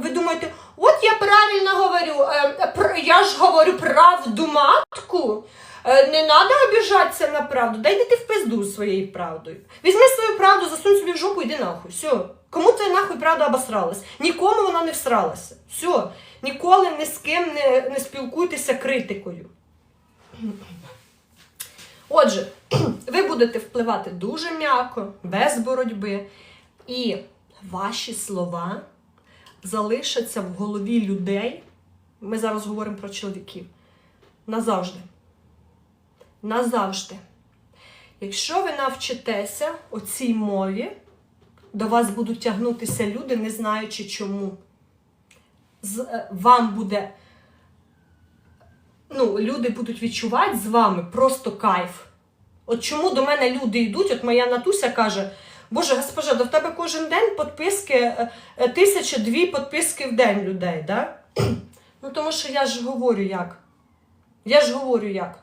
Ви думаєте, от я правильно говорю, е, я ж говорю правду матку. Е, Не треба обіжатися на правду. Дай ти в пизду своєю правдою. Візьми свою правду, засунь собі в жопу, йди нахуй. Все. Кому це нахуй правда обосралась? Нікому вона не всралася. Все. Ніколи ні з ким не, не спілкуйтеся критикою. Отже, ви будете впливати дуже м'яко, без боротьби, і ваші слова залишаться в голові людей. Ми зараз говоримо про чоловіків. Назавжди. Назавжди. Якщо ви навчитеся оцій мові, до вас будуть тягнутися люди, не знаючи чому. З, е, вам буде. Ну, люди будуть відчувати з вами просто кайф. От чому до мене люди йдуть, от моя Натуся каже: Боже, госпожа, до в тебе кожен день підписки, е, е, тисяча дві підписки в день людей, да? Ну тому що я ж говорю як. Я ж говорю як.